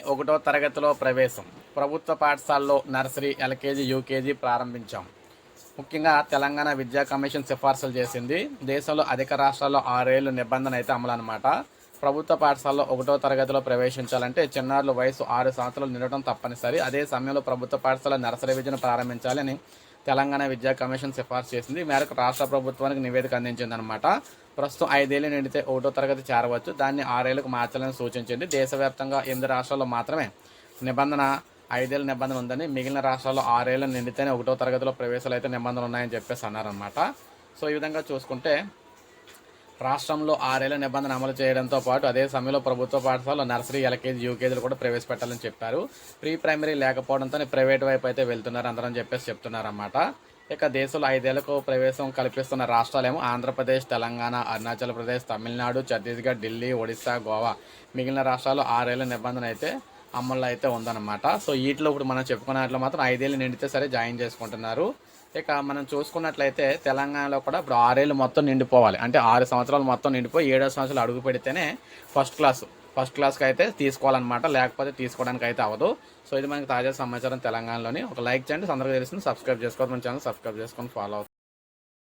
ఒకటో తరగతిలో ప్రవేశం. ప్రభుత్వ పాఠశాలలో నర్సరీ ఎల్కేజీ యూకేజీ ప్రారంభించాం. ముఖ్యంగా తెలంగాణ విద్యా కమిషన్ సిఫార్సులు చేసింది దేశంలో అధిక రాష్ట్రాల్లో ఆరేళ్ళు నిబంధన అయితే అమలు అనమాట ప్రభుత్వ పాఠశాలలో ఒకటో తరగతిలో ప్రవేశించాలంటే చిన్నారుల వయసు ఆరు సంవత్సరాలు నిండటం తప్పనిసరి. అదే సమయంలో ప్రభుత్వ పాఠశాల నర్సరీ విద్యను ప్రారంభించాలని తెలంగాణ విద్యా కమిషన్ సిఫార్సు చేసింది. మేరకు రాష్ట్ర ప్రభుత్వానికి నివేదిక అందించిందనమాట ప్రస్తుతం ఐదేళ్ళు నిండితే ఒకటో తరగతి చేరవచ్చు. దాన్ని ఆరేళ్ళకు మార్చాలని సూచించింది. దేశవ్యాప్తంగా ఎనిమిది రాష్ట్రాల్లో మాత్రమే నిబంధన ఐదేళ్ళ నిబంధన ఉందని మిగిలిన రాష్ట్రాల్లో ఆరేళ్ళు నిండితేనే ఒకటో తరగతిలో ప్రవేశాలు అయితే నిబంధనలు ఉన్నాయని చెప్పేసి అన్నారనమాట సో ఈ విధంగా చూసుకుంటే రాష్ట్రంలో ఆరేళ్ళ నిబంధన అమలు చేయడంతో పాటు అదే సమయంలో ప్రభుత్వ పాఠశాలలో నర్సరీ ఎల్కేజీ యూకేజీలు కూడా ప్రవేశపెట్టాలని చెప్పారు. ప్రీ ప్రైమరీ లేకపోవడంతో ప్రైవేట్ వైపు అయితే వెళ్తున్నారు అందరం చెప్పేసి చెప్తున్నారన్నమాట. ఇక దేశంలో ఐదేళ్ళకు ప్రవేశం కల్పిస్తున్న రాష్ట్రాలేమో ఆంధ్రప్రదేశ్ తెలంగాణ అరుణాచల్ ప్రదేశ్ తమిళనాడు ఛత్తీస్గఢ్ ఢిల్లీ ఒడిశా గోవా మిగిలిన రాష్ట్రాల్లో ఆరేళ్ళ నిబంధన అయితే అమల్లో అయితే ఉందన్నమాట. సో వీటిలో ఇప్పుడు మనం చెప్పుకున్నట్లు మాత్రం ఐదేళ్ళు నిండితే సరే జాయిన్ చేసుకుంటున్నారు. ఇక మనం చూసుకున్నట్లయితే తెలంగాణలో కూడా ఇప్పుడు ఆరేళ్ళు మొత్తం నిండిపోవాలి. అంటే ఆరు సంవత్సరాలు మొత్తం నిండిపోయి ఏడో సంవత్సరాలు అడుగు పెడితేనే ఫస్ట్ క్లాసు ఫస్ట్ క్లాస్కి అయితే తీసుకోవాలన్నమాట. లేకపోతే తీసుకోవడానికి అయితే అవ్వదు. సో ఇది మనకి తాజా సమాచారం తెలంగాణలోని. ఒక లైక్ చేయండి. అందరికీ తెలిసింది సబ్స్క్రైబ్ చేసుకోవాలి మన ఛానల్ సబ్స్క్రైబ్ చేసుకొని ఫాలో అవుతుంది